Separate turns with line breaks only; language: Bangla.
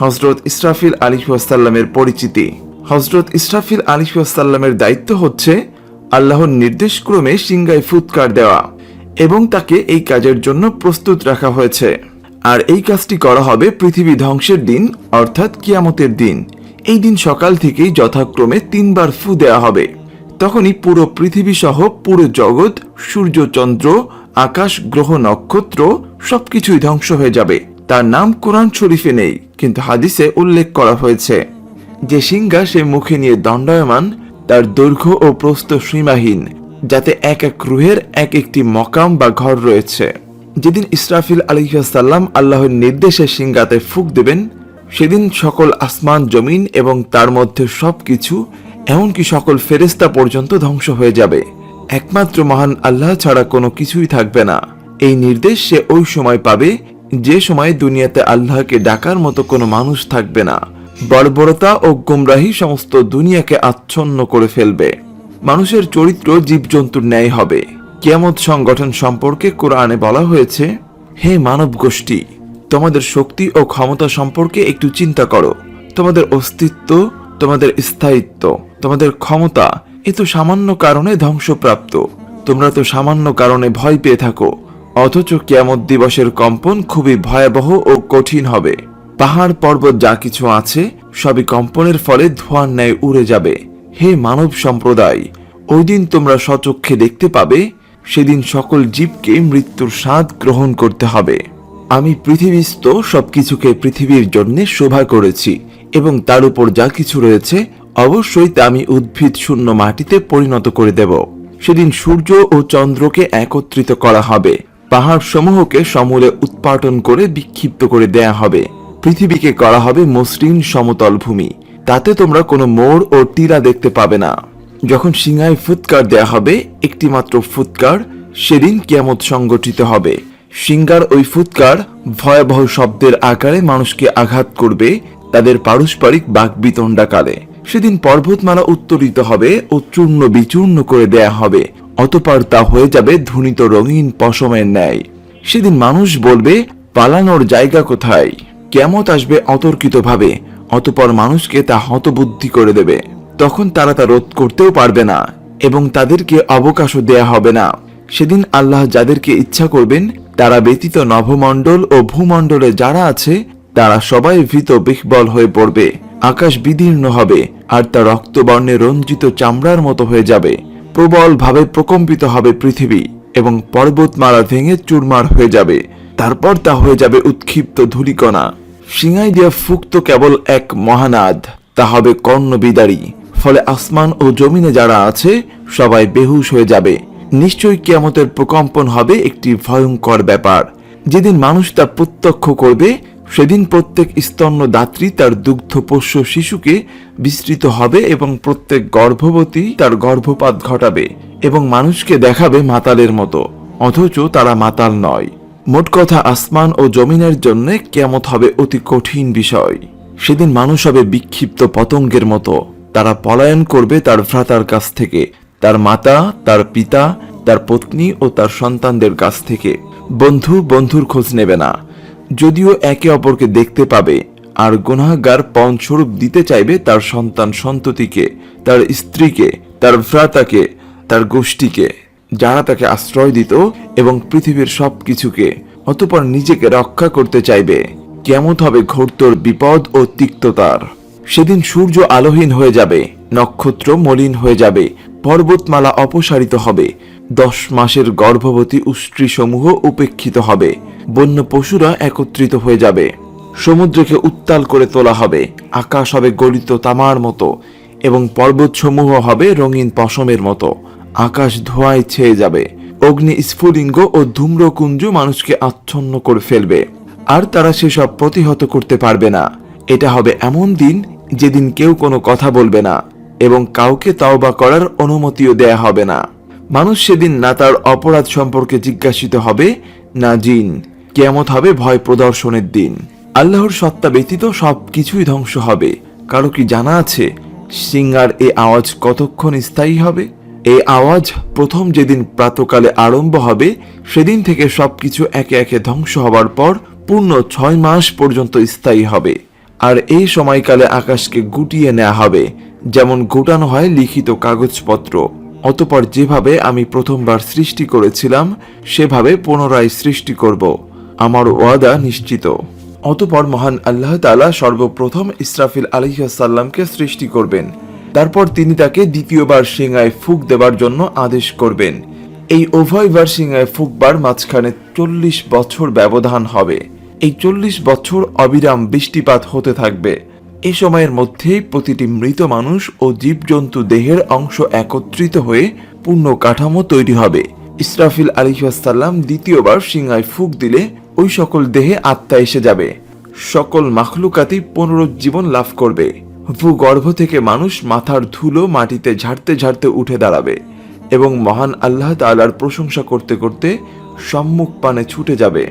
হজরত ইসরাফিল আলিহাসাল্লামের পরিচিতি। হজরত ইসরাফিল আলিহাসাল্লামের দায়িত্ব হচ্ছে আল্লাহর নির্দেশক্রমে সিংগায় ফুৎকার দেওয়া এবং তাকে এই কাজের জন্য প্রস্তুত রাখা হয়েছে। আর এই কাজটি করা হবে পৃথিবী ধ্বংসের দিন, অর্থাৎ কিয়ামতের দিন। এই দিন সকাল থেকেই যথাক্রমে তিনবার ফু দেওয়া হবে। তখনই পুরো পৃথিবী সহ পুরো জগৎ, সূর্য চন্দ্র, আকাশ, গ্রহ, নক্ষত্র সবকিছুই ধ্বংস হয়ে যাবে। তার নাম কোরআন শরীফে নেই, কিন্তু হাদিসে উল্লেখ করা হয়েছে যে সিংহা সে মুখে নিয়ে দণ্ডায়মান, তার দৈর্ঘ্য ও প্রস্থ সীমাহীন, যাতে এক এক রুহের এক একটি মকাম বা ঘর রয়েছে। যেদিন ইসরাফিল আলহিহাসাল্লাম আল্লাহর নির্দেশে সিংহাতে ফুক দেবেন, সেদিন সকল আসমান, জমিন এবং তার মধ্যে সবকিছু, এমনকি সকল ফেরেস্তা পর্যন্ত ধ্বংস হয়ে যাবে। একমাত্র মহান আল্লাহ ছাড়া কোনো কিছুই থাকবে না। এই নির্দেশ সে ওই সময় পাবে যে সময় দুনিয়াতে আল্লাহকে ডাকার মতো কোনো মানুষ থাকবে না, বর্বরতা ও গুমরাহি সমস্ত দুনিয়াকে আচ্ছন্ন করে ফেলবে। মানুষের চরিত্র জীবজন্তুর ন্যায় হবে। কিয়ামত সংগঠন সম্পর্কে কোরআনে বলা হয়েছে, হে মানব গোষ্ঠী তোমাদের শক্তি ও ক্ষমতা সম্পর্কে একটু চিন্তা করো। তোমাদের অস্তিত্ব, তোমাদের স্থায়িত্ব, তোমাদের ক্ষমতা এ তো সামান্য কারণে ধ্বংসপ্রাপ্ত। তোমরা তো সামান্য কারণে ভয় পেয়ে থাকো। অথচ কিয়ামত দিবসের কম্পন খুবই ভয়াবহ ও কঠিন হবে। পাহাড় পর্বত যা কিছু আছে, সবই কম্পনের ফলে ধোঁয়ার ন্যায় উড়ে যাবে। হে মানব সম্প্রদায়, ওই দিন তোমরা সচক্ষে দেখতে পাবে, সেদিন সকল জীবকে মৃত্যুর স্বাদ গ্রহণ করতে হবে। আমি পৃথিবীস্থ সবকিছুকে পৃথিবীর জন্য শোভা করেছি এবং তার উপর যা কিছু রয়েছে, অবশ্যই তা আমি উদ্ভিদ শূন্য মাটিতে পরিণত করে দেব। সেদিন সূর্য ও চন্দ্রকে একত্রিত করা হবে। পাহাড় সমূহকে সমূলে উৎপাটন করে বিক্ষিপ্ত করে দেয়া হবে। পৃথিবীকে করা হবে মসৃণ সমতল ভূমি। তাতে তোমরা কোনো মোড় ও টিলা দেখতে পাবে না। যখন সিংহায় ফুৎকার দেয়া হবে একটি মাত্র ফুৎকার সেদিন কিয়ামত সংগঠিত হবে। সিঙ্গার ওই ফুৎকার ভয়াবহ শব্দের আকারে মানুষকে আঘাত করবে তাদের পারস্পরিক বাকবিতণ্ডাকালে। সেদিন পর্বতমালা উত্তরিত হবে ও চূর্ণ বিচূর্ণ করে দেয়া হবে। অতপর তা হয়ে যাবে ধুনিত রঙিন পশমের ন্যায়। সেদিন মানুষ বলবে, পালানোর জায়গা কোথায়? কেমত আসবে অতর্কিতভাবে। অতপর মানুষকে তা হতবুদ্ধি করে দেবে। তখন তারা তা রোধ করতেও পারবে না এবং তাদেরকে অবকাশও দেয়া হবে না। সেদিন আল্লাহ যাদেরকে ইচ্ছা করবেন, তারা ব্যতীত নভমণ্ডল ও ভূমণ্ডলে যারা আছে, তারা সবাই ভীত বিহ্বল হয়ে পড়বে। আকাশ বিদীর্ণ হবে, আর তা রক্তবর্ণে রঞ্জিত চামড়ার মতো হয়ে যাবে। প্রবল ভাবে প্রকম্পিত হবে পৃথিবী এবং পর্বতমালা ভেঙে চুরমার হয়ে যাবে। তারপর তা হয়ে যাবে উৎক্ষিপ্ত ধূলিকণা। সিঙাই দিয়া ফুক্ত কেবল এক মহানাদ। তা হবে কর্ণবিদারী। ফলে আসমান ও জমিনে যারা আছে, সবাই বেহুশ হয়ে যাবে। নিশ্চয়ই কিয়ামতের প্রকম্পন হবে একটি ভয়ঙ্কর ব্যাপার। যেদিন মানুষ তা প্রত্যক্ষ করবে সেদিন প্রত্যেক স্তন্য দাত্রী তার দুগ্ধপোষ্য শিশুকে বিস্তৃত হবে এবং প্রত্যেক গর্ভবতী তার গর্ভপাত ঘটাবে এবং মানুষকে দেখাবে মাতালের মতো, অথচ তারা মাতাল নয়। মোট কথা, আসমান ও জমিনের জন্য কেমত হবে অতি কঠিন বিষয়। সেদিন মানুষ হবে বিক্ষিপ্ত পতঙ্গের মতো। তারা পলায়ন করবে তার ভ্রাতার কাছ থেকে, তার মাতা, তার পিতা, তার পত্নী ও তার সন্তানদের কাছ থেকে। বন্ধু বন্ধুর খোঁজ নেবে না। যদিও একে অপরকে দেখতে পাবে, আর গুনাহগার পণস্বরূপ দিতে চাইবে তার সন্তান সন্ততিকে, তার স্ত্রীকে, তার ভ্রাতাকে, তার গোষ্ঠীকে, যারা তাকে আশ্রয় দিত এবং পৃথিবীর সব কিছুকে অতপর নিজেকে রক্ষা করতে চাইবে। কেমন হবে ঘোরতর বিপদ ও তিক্ততার। সেদিন সূর্য আলোহীন হয়ে যাবে, নক্ষত্র মলিন হয়ে যাবে, পর্বতমালা অপসারিত হবে দশ মাসের গর্ভবতী উষ্ট্রীসমূহ উপেক্ষিত হবে। বন্য পশুরা একত্রিত হয়ে যাবে। সমুদ্রকে উত্তাল করে তোলা হবে। আকাশ হবে গলিত তামার মতো এবং পর্বতসমূহ হবে রঙিন পশমের মতো। আকাশ ধোঁয়ায় ছেয়ে যাবে। অগ্নি স্ফুলিঙ্গ ও ধূম্রকুঞ্জ মানুষকে আচ্ছন্ন করে ফেলবে। আর তারা সেসব প্রতিহত করতে পারবে না। এটা হবে এমন দিন যেদিন কেউ কোনো কথা বলবে না এবং কাউকে তাওবা করার অনুমতিও দেয়া হবে না। মানুষ সেদিন না তার অপরাধ সম্পর্কে জিজ্ঞাসিত হবে, না জিন। কেমত হবে ভয় প্রদর্শনের দিন। আল্লাহর সত্তা ব্যতীত সব কিছুই ধ্বংস হবে। কারও কি জানা আছে, সিঙ্গার এ আওয়াজ কতক্ষণ স্থায়ী হবে? এ আওয়াজ প্রথম যেদিন প্রাতকালে আরম্ভ হবে, সেদিন থেকে সবকিছু একে একে ধ্বংস হবার পর পূর্ণ ছয় মাস পর্যন্ত স্থায়ী হবে। আর এই সময়কালে আকাশকে গুটিয়ে নেওয়া হবে, যেমন গোটানো হয় লিখিত কাগজপত্র। অতপর যেভাবে আমি প্রথমবার সৃষ্টি করেছিলাম, সেভাবে পুনরায় সৃষ্টি করব। আমার ওয়াদা নিশ্চিত। অতপর মহান আল্লাহ তাআলা সর্বপ্রথম ইসরাফিল আলহিহাসাল্লামকে সৃষ্টি করবেন। তারপর তিনি তাকে দ্বিতীয়বার সিংহায় ফুক দেবার জন্য আদেশ করবেন। এই উভয়বার সিংহায় ফুকবার মাঝখানে চল্লিশ বছর ব্যবধান হবে। এই চল্লিশ বছর অবিরাম বৃষ্টিপাত হতে থাকবে। এই সময়ের মধ্যেই প্রতিটি মৃত মানুষ ও জীবজন্তু দেহের অংশ একত্রিত হয়ে পূর্ণ কাঠামো তৈরি হবে। ইসরাফিল আলিহাসাল্লাম দ্বিতীয়বার সিংহায় ফুক দিলে ওই সকল দেহে আত্মা এসে যাবে। সকল মাখলুকাতি পুনরুজ্জীবন লাভ করবে। ভূগর্ভ থেকে মানুষ মাথার ধুলো মাটিতে ঝাড়তে ঝাড়তে উঠে দাঁড়াবে এবং মহান আল্লাহ তাআলার প্রশংসা করতে করতে সম্মুখ পানে ছুটে যাবে।